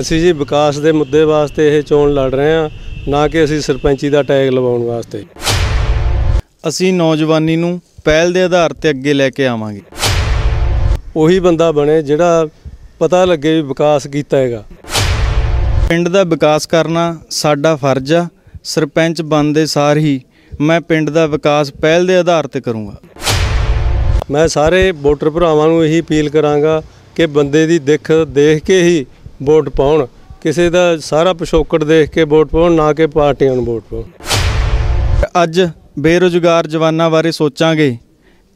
ਅਸੀਂ ਜੀ ਵਿਕਾਸ ਦੇ ਮੁੱਦੇ ਵਾਸਤੇ ਇਹ ਚੋਣ ਲੜ ਰਹੇ ਹਾਂ ਨਾ ਕਿ ਅਸੀਂ ਸਰਪੰਚੀ ਦਾ ਟੈਗ ਲਵਾਉਣ ਵਾਸਤੇ। ਅਸੀਂ ਨੌਜਵਾਨੀ ਨੂੰ ਪਹਿਲ ਦੇ ਆਧਾਰ ਤੇ ਅੱਗੇ ਲੈ ਕੇ ਆਵਾਂਗੇ। ਉਹੀ ਬੰਦਾ ਬਣੇ ਜਿਹੜਾ ਪਤਾ ਲੱਗੇ ਵੀ ਵਿਕਾਸ ਕੀਤਾ ਹੈਗਾ। ਪਿੰਡ ਦਾ ਵਿਕਾਸ ਕਰਨਾ ਸਾਡਾ ਫਰਜ਼ ਆ ਸਰਪੰਚ ਬਣਦੇ ਸਾਰ ਹੀ ਮੈਂ ਪਿੰਡ ਦਾ ਵਿਕਾਸ ਪਹਿਲ ਦੇ ਆਧਾਰ ਤੇ ਕਰੂੰਗਾ। ਮੈਂ ਸਾਰੇ ਵੋਟਰ ਭਰਾਵਾਂ ਨੂੰ ਇਹੀ ਅਪੀਲ ਕਰਾਂਗਾ ਕਿ ਬੰਦੇ ਦੀ ਦਿੱਖ ਦੇਖ ਕੇ ਹੀ ਵੋਟ ਪਾਉਣ ਕਿਸੇ ਦਾ ਸਾਰਾ ਪਿਛੋਕੜ ਦੇਖ ਕੇ ਵੋਟ ਪਾਉਣ ਨਾ ਕਿ ਪਾਰਟੀਆਂ ਨੂੰ ਵੋਟ ਪਾਉਣ। ਅੱਜ ਬੇਰੁਜ਼ਗਾਰ ਜਵਾਨਾਂ ਬਾਰੇ ਸੋਚਾਂਗੇ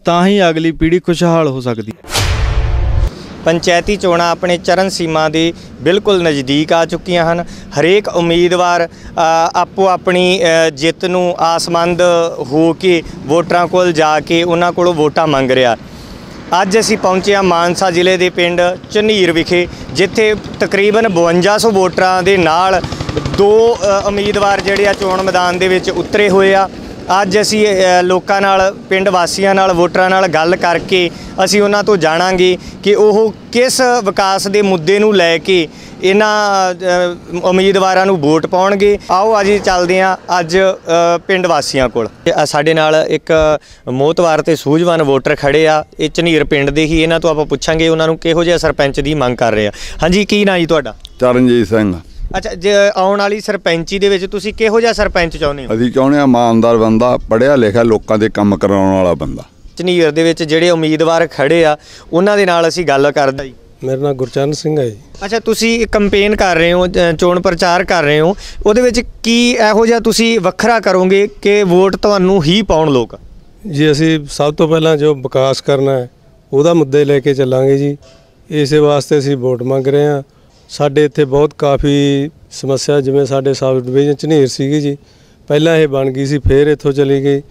ਤਾਂ ਹੀ ਅਗਲੀ ਪੀੜ੍ਹੀ ਖੁਸ਼ਹਾਲ ਹੋ ਸਕਦੀ ਪੰਚਾਇਤੀ ਚੋਣਾਂ ਆਪਣੇ ਚਰਨ ਸੀਮਾ ਦੇ ਬਿਲਕੁਲ ਨਜ਼ਦੀਕ ਆ ਚੁੱਕੀਆਂ ਹਨ। ਹਰੇਕ ਉਮੀਦਵਾਰ ਆਪੋ ਆਪਣੀ ਜਿੱਤ ਨੂੰ ਆਸਮੰਦ ਹੋ ਕੇ ਵੋਟਰਾਂ ਕੋਲ ਜਾ ਕੇ ਉਹਨਾਂ ਕੋਲੋਂ ਵੋਟਾਂ ਮੰਗ ਰਿਹਾ। ਅੱਜ ਅਸੀਂ ਪਹੁੰਚੇ ਹਾਂ ਮਾਨਸਾ ਜ਼ਿਲ੍ਹੇ ਦੇ ਪਿੰਡ ਝਨੀਰ ਵਿਖੇ, ਜਿੱਥੇ ਤਕਰੀਬਨ 5200 ਵੋਟਰਾਂ ਦੇ ਨਾਲ ਦੋ ਉਮੀਦਵਾਰ ਜਿਹੜੇ ਆ ਚੋਣ ਮੈਦਾਨ ਦੇ ਵਿੱਚ ਉਤਰੇ ਹੋਏ ਆ। ਅੱਜ ਅਸੀਂ ਲੋਕਾਂ ਨਾਲ, ਪਿੰਡ ਵਾਸੀਆਂ ਨਾਲ, ਵੋਟਰਾਂ ਨਾਲ ਗੱਲ ਕਰਕੇ ਅਸੀਂ ਉਹਨਾਂ ਤੋਂ ਜਾਣਾਂਗੇ ਕਿ ਉਹ ਕਿਸ ਵਿਕਾਸ ਦੇ ਮੁੱਦੇ ਨੂੰ ਲੈ ਕੇ ਇਹਨਾਂ ਉਮੀਦਵਾਰਾਂ ਨੂੰ ਵੋਟ ਪਾਉਣਗੇ। ਆਓ ਅੱਜ ਚੱਲਦੇ ਹਾਂ ਅੱਜ ਪਿੰਡ ਵਾਸੀਆਂ ਕੋਲ। ਸਾਡੇ ਨਾਲ ਇੱਕ ਮੋਤਵਾਰ ਤੇ ਸੂਝਵਾਨ ਵੋਟਰ ਖੜੇ ਆ। ਇਹ ਝਨੀਰ ਪਿੰਡ ਦੇ ਹੀ ਇਹਨਾਂ ਤੋਂ ਆਪਾਂ ਪੁੱਛਾਂਗੇ। ਉਹਨਾਂ ਨੂੰ ਕਿਹੋ ਜਿਹਾ ਸਰਪੰਚ ਦੀ ਮੰਗ ਕਰ ਰਹੇ ਆ। ਹਾਂਜੀ, ਕੀ ਨਾਂ ਜੀ ਤੁਹਾਡਾ? ਚਰਨਜੀਤ ਸਿੰਘ। ਅੱਛਾ ਜੇ ਆਉਣ ਵਾਲੀ ਸਰਪੰਚੀ ਦੇ ਵਿੱਚ ਤੁਸੀਂ ਕਿਹੋ ਜਿਹਾ ਸਰਪੰਚ ਚਾਹੁੰਦੇ ਹੋ? ਅਸੀਂ ਚਾਹੁੰਦੇ ਹਾਂ ਇਮਾਨਦਾਰ ਬੰਦਾ ਪੜ੍ਹਿਆ ਲਿਖਿਆ ਲੋਕਾਂ ਦੇ ਕੰਮ ਕਰਾਉਣ ਵਾਲਾ ਬੰਦਾ। ਝਨੀਰ ਦੇ ਵਿੱਚ ਜਿਹੜੇ ਉਮੀਦਵਾਰ ਖੜੇ ਆ ਉਹਨਾਂ ਦੇ ਨਾਲ ਅਸੀਂ ਗੱਲ ਕਰਦੇ ਜੀ। ਮੇਰਾ ਨਾਮ ਗੁਰਚਰਨ ਸਿੰਘ ਹੈ ਜੀ। ਅੱਛਾ ਤੁਸੀਂ ਕੰਪੇਨ ਕਰ ਰਹੇ ਹੋ ਚੋਣ ਪ੍ਰਚਾਰ ਕਰ ਰਹੇ ਹੋ ਉਹਦੇ ਵਿੱਚ ਕੀ ਇਹੋ ਜਿਹਾ ਤੁਸੀਂ ਵੱਖਰਾ ਕਰੋਗੇ ਕਿ ਵੋਟ ਤੁਹਾਨੂੰ ਹੀ ਪਾਉਣ ਲੋਕ? ਜੀ ਅਸੀਂ ਸਭ ਤੋਂ ਪਹਿਲਾਂ ਜੋ ਵਿਕਾਸ ਕਰਨਾ ਹੈ ਉਹਦਾ ਮੁੱਦੇ ਲੈ ਕੇ ਚੱਲਾਂਗੇ ਜੀ। ਇਸੇ ਵਾਸਤੇ ਅਸੀਂ ਵੋਟ ਮੰਗ ਰਹੇ ਹਾਂ। ਸਾਡੇ ਇੱਥੇ ਬਹੁਤ ਕਾਫੀ ਸਮੱਸਿਆ ਜਿਵੇਂ ਸਾਡੇ ਸਬ ਡਿਵੀਜ਼ਨ ਝਨੀਰ ਸੀਗੀ ਜੀ। ਪਹਿਲਾਂ ਇਹ ਬਣ ਗਈ ਸੀ ਫਿਰ ਇੱਥੋਂ ਚਲੀ ਗਈ।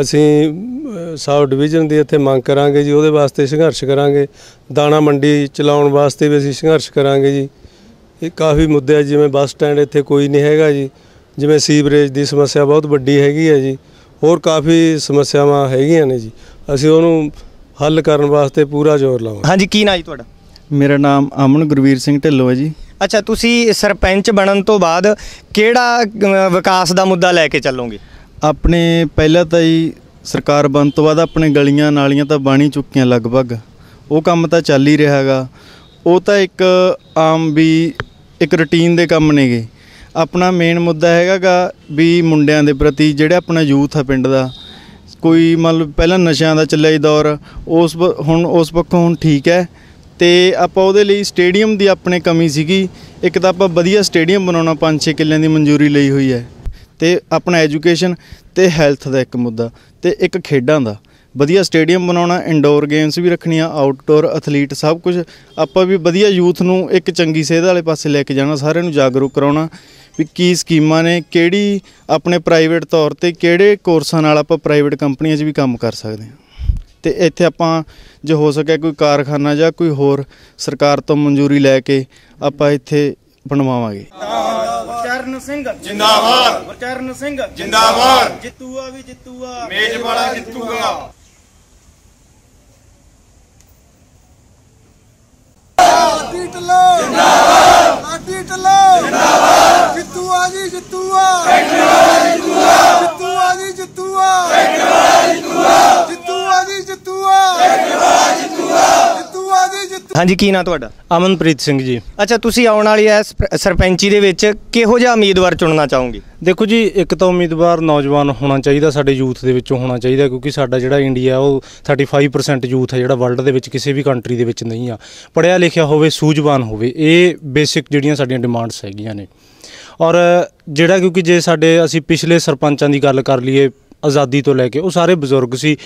ਅਸੀਂ ਅਹ, ਸਬ ਡਿਵੀਜ਼ਨ ਦੀ ਇੱਥੇ ਮੰਗ ਕਰਾਂਗੇ ਜੀ ਉਹਦੇ ਵਾਸਤੇ ਸੰਘਰਸ਼ ਕਰਾਂਗੇ। ਦਾਣਾ ਮੰਡੀ ਚਲਾਉਣ ਵਾਸਤੇ ਵੀ ਅਸੀਂ ਸੰਘਰਸ਼ ਕਰਾਂਗੇ ਜੀ। ਇਹ ਕਾਫੀ ਮੁੱਦੇ ਆ ਜਿਵੇਂ ਬੱਸ ਸਟੈਂਡ ਇੱਥੇ ਕੋਈ ਨਹੀਂ ਹੈਗਾ ਜੀ। ਜਿਵੇਂ ਸੀਵਰੇਜ ਦੀ ਸਮੱਸਿਆ ਬਹੁਤ ਵੱਡੀ ਹੈਗੀ ਹੈ ਜੀ। ਹੋਰ ਕਾਫੀ ਸਮੱਸਿਆਵਾਂ ਹੈਗੀਆਂ ਨੇ ਜੀ। ਅਸੀਂ ਉਹਨੂੰ ਹੱਲ ਕਰਨ ਵਾਸਤੇ ਪੂਰਾ ਜ਼ੋਰ ਲਾਵਾਂਗੇ। ਹਾਂਜੀ ਕੀ ਨਾਂ ਜੀ ਤੁਹਾਡਾ? ਮੇਰਾ ਨਾਮ ਅਮਨ ਗੁਰਵੀਰ ਸਿੰਘ ਢਿੱਲੋਂ ਹੈ ਜੀ। ਅੱਛਾ ਤੁਸੀਂ ਸਰਪੰਚ ਬਣਨ ਤੋਂ ਬਾਅਦ ਕਿਹੜਾ ਅ, ਵਿਕਾਸ ਦਾ ਮੁੱਦਾ ਲੈ ਕੇ ਚੱਲੋਗੇ? ਆਪਣੇ ਪਹਿਲਾਂ ਤਾਂ ਹੀ ਸਰਕਾਰ ਬਣਨ ਤੋਂ ਬਾਅਦ ਆਪਣੇ ਗਲੀਆਂ ਨਾਲੀਆਂ ਤਾਂ ਬਣ ਹੀ ਚੁੱਕੀਆਂ ਲਗਭਗ। ਉਹ ਕੰਮ ਤਾਂ ਚੱਲ ਹੀ ਰਿਹਾ ਹੈਗਾ। ਉਹ ਤਾਂ ਇੱਕ ਆਮ ਵੀ ਇੱਕ ਰੁਟੀਨ ਦੇ ਕੰਮ ਨੇਗੇ। ਆਪਣਾ ਮੇਨ ਮੁੱਦਾ ਹੈਗਾਗਾ ਵੀ ਮੁੰਡਿਆਂ ਦੇ ਪ੍ਰਤੀ ਜਿਹੜਾ ਆਪਣਾ ਯੂਥ ਆ ਪਿੰਡ ਦਾ। ਕੋਈ ਮੰਨ ਲਓ ਪਹਿਲਾਂ ਨਸ਼ਿਆਂ ਦਾ ਚੱਲਿਆ ਸੀ ਦੌਰ। ਉਸ ਪ- ਹੁਣ ਉਸ ਪੱਖੋਂ ਹੁਣ ਠੀਕ ਹੈ। ਤੇ ਆਪਾਂ ਉਹਦੇ ਲਈ ਸਟੇਡੀਅਮ ਦੀ ਆਪਣੇ ਕਮੀ ਸੀਗੀ। ਇੱਕ ਤਾਂ ਆਪਾਂ ਵਧੀਆ ਸਟੇਡੀਅਮ ਬਣਾਉਣਾ 5-6 ਕਿੱਲਿਆਂ ਦੀ ਮਨਜ਼ੂਰੀ ਲਈ ਹੋਈ ਹੈ। ਤੇ ਆਪਣਾ ਐਜੂਕੇਸ਼ਨ ਤੇ ਹੈਲਥ ਦਾ ਇੱਕ ਮੁੱਦਾ ਤੇ ਇੱਕ ਖੇਡਾਂ ਦਾ। ਵਧੀਆ ਸਟੇਡੀਅਮ ਬਣਾਉਣਾ ਇੰਡੋਰ ਗੇਮਸ ਵੀ ਰੱਖਣੀਆਂ ਆਊਟਡੋਰ ਐਥਲੀਟ ਸਭ ਕੁਝ ਆਪਾਂ ਵੀ ਵਧੀਆ ਯੂਥ ਨੂੰ ਇੱਕ ਚੰਗੀ ਸਿਹਤ ਵਾਲੇ ਪਾਸੇ ਲੈ ਕੇ ਜਾਣਾ, ਸਾਰਿਆਂ ਨੂੰ ਜਾਗਰੂਕ ਕਰਾਉਣਾ ਵੀ ਕੀ ਸਕੀਮਾਂ ਨੇ, ਕਿਹੜੀ ਆਪਣੇ ਪ੍ਰਾਈਵੇਟ ਤੌਰ ਤੇ ਕਿਹੜੇ ਕੋਰਸਾਂ ਨਾਲ ਆਪਾਂ ਪ੍ਰਾਈਵੇਟ ਕੰਪਨੀਆਂ 'ਚ ਵੀ ਕੰਮ ਕਰ ਸਕਦੇ ਹਾਂ। ਤੇ ਇੱਥੇ ਆਪਾਂ ਜੇ ਹੋ ਸਕੇ ਕੋਈ ਕਾਰਖਾਨਾ ਜਾਂ ਕੋਈ ਹੋਰ ਸਰਕਾਰ ਤੋਂ ਮਨਜ਼ੂਰੀ ਲੈ ਕੇ ਆਪਾਂ ਇੱਥੇ ਬਣਵਾਵਾਂਗੇ। ਚਰਨ ਸਿੰਘ। ਜਿੰਦਾਬਾਦ। ਗੁਰਚਰਨ ਸਿੰਘ। ਜਿੰਦਾਬਾਦ। ਜਿੱਤੂਆ ਵੀ ਜਿੱਤੂਆ। ਮੇਜ ਵਾਲਾ ਜਿੱਤੂਗਾ ਜਿੰਦਾਬਾਦ ਆਦੀ ਟੱਲੋ ਜਿੰਦਾਬਾਦ ਜਿੱਤੂਆ ਜੀ ਜਿੱਤੂਆ ਜਿੱਤੂਆ ਜਿੱਤੂਆ ਜੀ ਜਿੱਤੂਆ ਜਿੱਤੂਆ ਜਿੱਤੂਆ ਜੀ ਜਿੱਤੂਆ ਜਿੱਤੂਆ ਜੀ ਜਿੱਤੂਆ ਹਾਂਜੀ ਕੀ ਨਾਂ ਤੁਹਾਡਾ? ਅਮਨਪ੍ਰੀਤ ਸਿੰਘ ਜੀ। ਅੱਛਾ ਤੁਸੀਂ ਆਉਣ ਵਾਲੀ ਪ- ਸਰਪੰਚੀ ਦੇ ਵਿੱਚ ਕਿਹੋ ਜਿਹਾ ਉਮੀਦਵਾਰ ਚੁਣਨਾ ਚਾਹੋਗੇ? ਦੇਖੋ ਜੀ ਇੱਕ ਤਾਂ ਉਮੀਦਵਾਰ ਨੌਜਵਾਨ ਹੋਣਾ ਚਾਹੀਦਾ ਸਾਡੇ ਯੂਥ ਦੇ ਵਿੱਚੋਂ ਹੋਣਾ ਚਾਹੀਦਾ ਕਿਉਂਕਿ ਸਾਡਾ ਜਿਹੜਾ ਇੰਡੀਆ ਉਹ 35% ਯੂਥ ਹੈ ਜਿਹੜਾ ਵਰਲਡ ਦੇ ਵਿੱਚ ਕਿਸੇ ਵੀ ਕੰਟਰੀ ਦੇ ਵਿੱਚ ਨਹੀਂ ਆ। ਪੜਿਆ ਲਿਖਿਆ ਹੋਵੇ ਸੂਝਵਾਨ ਹੋਵੇ ਇਹ ਬੇਸਿਕ ਜਿਹੜੀਆਂ ਸਾਡੀਆਂ ਡਿਮਾਂਡਸ ਹੈਗੀਆਂ ਨੇ। ਔਰ ਜਿਹੜਾ ਕਿਉਂਕਿ ਜੇ ਸਾਡੇ ਅਸੀਂ ਪਿਛਲੇ ਸਰਪੰਚਾਂ ਦੀ ਗੱਲ ਕਰ ਲਈਏ ਆਜ਼ਾਦੀ ਤੋਂ ਲੈ ਕੇ ਉਹ ਸਾਰੇ ਬਜ਼ੁਰਗ ਸੀ।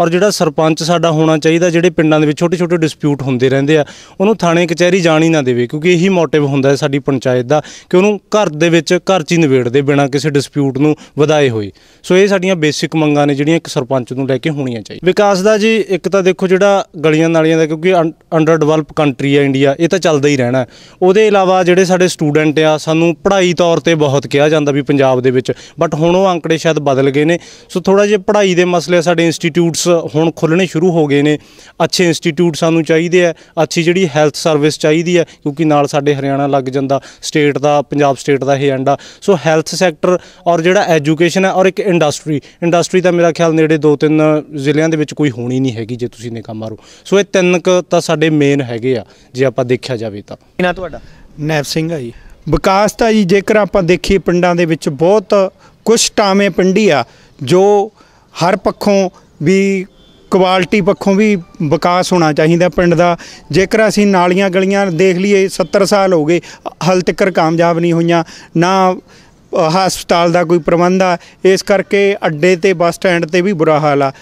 ਔਰ ਜਿਹੜਾ ਸਰਪੰਚ ਸਾਡਾ ਹੋਣਾ ਚਾਹੀਦਾ, ਜਿਹੜੇ ਪਿੰਡਾਂ ਦੇ ਵਿੱਚ ਛੋਟੇ ਛੋਟੇ ਡਿਸਪਿਊਟ ਹੁੰਦੇ ਰਹਿੰਦੇ ਆ, ਉਹਨੂੰ ਥਾਣੇ, ਕਚਹਿਰੀ ਜਾਣ ਹੀ ਨਾ ਦੇਵੇ, ਕਿਉਂਕਿ ਇਹੀ ਮੋਟਿਵ ਹੁੰਦਾ ਹੈ ਸਾਡੀ ਪੰਚਾਇਤ ਦਾ ਕਿ ਉਹਨੂੰ ਘਰ ਦੇ ਵਿੱਚ ਘਰ 'ਚ ਹੀ ਨਿਬੇੜਦੇ ਬਿਨਾਂ ਕਿਸੇ ਡਿਸਪਿਊਟ ਨੂੰ ਵਧਾਏ ਹੋਏ। ਸੋ ਇਹ ਸਾਡੀਆਂ ਬੇਸਿਕ ਮੰਗਾਂ ਨੇ ਜਿਹੜੀਆਂ ਇੱਕ ਸਰਪੰਚ ਨੂੰ ਲੈ ਕੇ ਹੋਣੀਆਂ ਚਾਹੀਦੀਆਂ। ਵਿਕਾਸ ਦਾ ਜੀ, ਇੱਕ ਤਾਂ ਦੇਖੋ ਜਿਹੜਾ ਗਲੀਆਂ ਨਾਲੀਆਂ ਦਾ, ਕਿਉਂਕਿ ਅੰਡਰ ਡਿਵੈਲਪ ਕੰਟਰੀ ਆ ਇੰਡੀਆ ਇਹ ਤਾਂ ਚੱਲਦਾ ਹੀ ਰਹਿਣਾ। ਉਹਦੇ ਇਲਾਵਾ ਜਿਹੜੇ ਸਾਡੇ ਸਟੂਡੈਂਟ ਆ, ਸਾਨੂੰ ਪੜ੍ਹਾਈ ਤੌਰ ਤੇ ਬਹੁਤ ਕਿਹਾ ਜਾਂਦਾ ਵੀ ਪੰਜਾਬ ਦੇ ਵਿੱਚ ਬਟ ਹੁਣ ਉਹ ਅੰਕੜੇ ਸ਼ਾਇਦ ਬਦਲ ਗਏ ਨੇ। ਸੋ ਥੋੜਾ ਜਿਹਾ ਪੜ੍ਹਾਈ ਦੇ ਮਸਲੇ ਸਾਡੇ ਇੰਸਟੀਟਿਊਟਸ ਹੁਣ ਖੁੱਲਣੇ ਸ਼ੁਰੂ ਹੋ ਗਏ ਨੇ। ਅੱਛੇ ਇੰਸਟੀਟਿਊਟ ਸਾਨੂੰ ਚਾਹੀਦੇ ਆ ਅੱਛੀ ਜਿਹੜੀ ਹੈਲਥ ਸਰਵਿਸ ਚਾਹੀਦੀ ਹੈ ਕਿਉਂਕਿ ਨਾਲ ਸਾਡੇ ਹਰਿਆਣਾ ਲੱਗ ਜਾਂਦਾ ਸਟੇਟ ਦਾ ਪੰਜਾਬ ਸਟੇਟ ਦਾ ਇਹ ਐਂਡਾ ਸੋ ਹੈਲਥ ਸੈਕਟਰ ਔਰ ਜਿਹੜਾ ਐਜੂਕੇਸ਼ਨ ਹੈ ਔਰ ਇੱਕ ਇੰਡਸਟਰੀ ਇੰਡਸਟਰੀ ਤਾਂ ਮੇਰਾ ਖਿਆਲ ਨੇੜੇ ਦੋ ਤਿੰਨ ਜ਼ਿਲ੍ਹਿਆਂ ਦੇ ਵਿੱਚ ਕੋਈ ਹੋਣੀ ਨਹੀਂ ਹੈਗੀ ਜੇ ਤੁਸੀਂ ਨਿਗਾਹ ਮਾਰੋ। ਸੋ ਇਹ ਤਿੰਨ ਕੁ ਤਾਂ ਸਾਡੇ ਮੇਨ ਹੈਗੇ ਆ ਜੇ ਆਪਾਂ ਦੇਖਿਆ ਜਾਵੇ ਤਾਂ। ਇਹਨਾਂ ਤੁਹਾਡਾ? ਨੈਬ ਸਿੰਘ ਆ ਜੀ। ਵਿਕਾਸ ਤਾਂ ਜੀ ਜੇਕਰ ਆਪਾਂ ਦੇਖੀਏ ਪਿੰਡਾਂ ਦੇ ਵਿੱਚ ਬਹੁਤ ਕੁਛ ਟਾਵੇਂ ਪਿੰਡੀ ਆ ਜੋ ਹਰ ਪੱਖੋਂ ਵੀ ਕੁਆਲਿਟੀ ਪੱਖੋਂ ਵੀ ਵਿਕਾਸ ਹੋਣਾ ਚਾਹੀਦਾ ਪਿੰਡ ਦਾ। ਜੇਕਰ ਅਸੀਂ ਨਾਲੀਆਂ ਗਲੀਆਂ ਦੇਖ ਲਈਏ 70 ਸਾਲ ਹੋ ਗਏ, ਹਾਲ ਤੱਕਰ ਕਾਮਯਾਬ ਨਹੀਂ ਹੋਈਆਂ, ਨਾ ਹਸਪਤਾਲ ਦਾ ਕੋਈ ਪ੍ਰਬੰਧ ਆ, ਇਸ ਕਰਕੇ ਅੱਡੇ ਤੇ ਬੱਸ ਸਟੈਂਡ ਤੇ ਵੀ ਬੁਰਾ ਹਾਲ ਆ।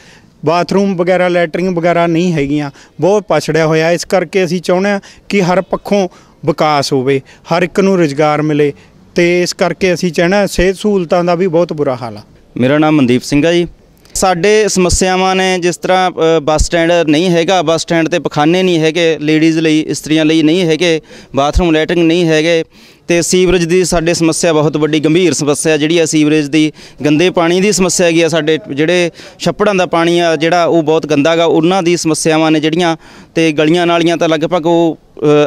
ਬਾਥਰੂਮ ਵਗੈਰਾ, ਲੈਟਰਿੰਗ ਵਗੈਰਾ ਨਹੀਂ ਹੈਗੀਆਂ, ਬਹੁਤ ਪਛੜਿਆ ਹੋਇਆ। ਇਸ ਕਰਕੇ ਅਸੀਂ ਚਾਹੁੰਦੇ ਹਾਂ ਕਿ ਹਰ ਪੱਖੋਂ ਵਿਕਾਸ ਹੋਵੇ, ਹਰ ਇੱਕ ਨੂੰ ਰੁਜ਼ਗਾਰ ਮਿਲੇ ਤੇ ਇਸ ਕਰਕੇ ਅਸੀਂ ਚਾਹਣਾ ਸਿਹਤ ਸਹੂਲਤਾਂ ਦਾ ਵੀ ਬਹੁਤ ਬੁਰਾ ਹਾਲ ਆ। ਮੇਰਾ ਨਾਮ ਮਨਦੀਪ ਸਿੰਘ ਆ ਜੀ। ਸਾਡੇ ਸਮੱਸਿਆਵਾਂ ਨੇ ਜਿਸ ਤਰ੍ਹਾਂ ਬੱਸ ਸਟੈਂਡ ਨਹੀਂ ਹੈਗਾ, ਬੱਸ ਸਟੈਂਡ ਤੇ ਪਖਾਨੇ ਨਹੀਂ ਹੈਗੇ, ਲੇਡੀਜ਼ ਲਈ, ਇਸਤਰੀਆਂ ਲਈ ਨਹੀਂ ਹੈਗੇ, ਬਾਥਰੂਮ ਲੈਟਰਿੰਗ ਨਹੀਂ ਹੈਗੇ ਤੇ ਸੀਵਰੇਜ ਦੀ ਸਾਡੇ ਸਮੱਸਿਆ ਬਹੁਤ ਵੱਡੀ, ਗੰਭੀਰ ਸਮੱਸਿਆ ਜਿਹੜੀ ਆ ਸੀਵਰੇਜ ਦੀ, ਗੰਦੇ ਪਾਣੀ ਦੀ ਸਮੱਸਿਆ ਹੈਗੀ ਆ ਸਾਡੇ, ਜਿਹੜੇ ਛੱਪੜਾਂ ਦਾ ਪਾਣੀ ਆ ਜਿਹੜਾ ਉਹ ਬਹੁਤ ਗੰਦਾ ਗਾ ਉਹਨਾਂ ਦੀ ਸਮੱਸਿਆਵਾਂ ਨੇ ਜਿਹੜੀਆਂ ਤੇ ਗਲੀਆਂ ਨਾਲੀਆਂ ਤਾਂ ਲਗਭਗ ਉਹ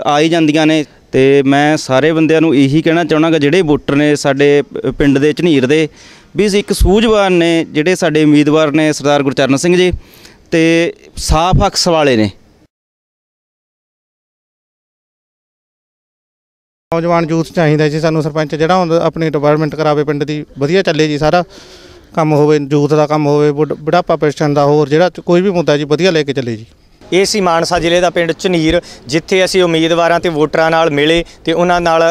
ਆ ਹੀ ਜਾਂਦੀਆਂ ਨੇ। ਤੇ ਮੈਂ ਸਾਰੇ ਬੰਦਿਆਂ ਨੂੰ ਇਹੀ ਕਹਿਣਾ ਚਾਹਣਾ ਕਿ ਜਿਹੜੇ ਵੋਟਰ ਨੇ ਸਾਡੇ ਪਿੰਡ ਦੇ ਝਨੀਰ ਦੇ, ਵੀ ਇੱਕ ਸੂਝਵਾਨ ਨੇ, ਜਿਹੜੇ ਸਾਡੇ ਉਮੀਦਵਾਰ ਨੇ ਸਰਦਾਰ ਗੁਰਚਰਨ ਸਿੰਘ ਜੀ ਤੇ ਸਾਫ਼ ਅਕਸ ਵਾਲੇ ਨੇ। ਨੌਜਵਾਨ ਯੂਥ ਚਾਹੀਦਾ ਜੀ ਸਾਨੂੰ ਸਰਪੰਚ, ਜਿਹੜਾ ਹੁੰਦਾ ਆਪਣੀ ਡਿਵੈਲਪਮੈਂਟ ਕਰਾਵੇ ਪਿੰਡ ਦੀ, ਵਧੀਆ ਚੱਲੇ ਜੀ ਸਾਰਾ ਕੰਮ ਹੋਵੇ ਯੂਥ ਦਾ ਕੰਮ ਹੋਵੇ, ਬੁਢ- ਬੁਢਾਪਾ ਪੈਨਸ਼ਨ ਦਾ ਹੋਰ, ਜਿਹੜਾ ਕੋਈ ਵੀ ਮੁੱਦਾ ਜੀ, ਵਧੀਆ ਲੈ ਕੇ ਚੱਲੇ ਜੀ। ਇਹ ਸੀ ਮਾਨਸਾ ਜ਼ਿਲ੍ਹੇ ਦਾ ਪਿੰਡ ਝਨੀਰ, ਜਿੱਥੇ ਅਸੀਂ ਉਮੀਦਵਾਰਾਂ ਤੇ ਵੋਟਰਾਂ ਨਾਲ ਮਿਲੇ ਤੇ ਉਹਨਾਂ ਨਾਲ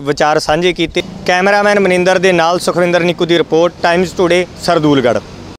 ਵਿਚਾਰ ਸਾਂਝੇ ਕੀਤੇ। ਕੈਮਰਾਮੈਨ ਮਨਿੰਦਰ ਦੇ ਨਾਲ ਸੁਖਵਿੰਦਰ ਨਿੱਕੂ ਦੀ ਰਿਪੋਰਟ, ਟਾਈਮਜ਼ ਟੁਡੇ, ਸਰਦੂਲਗੜ੍ਹ।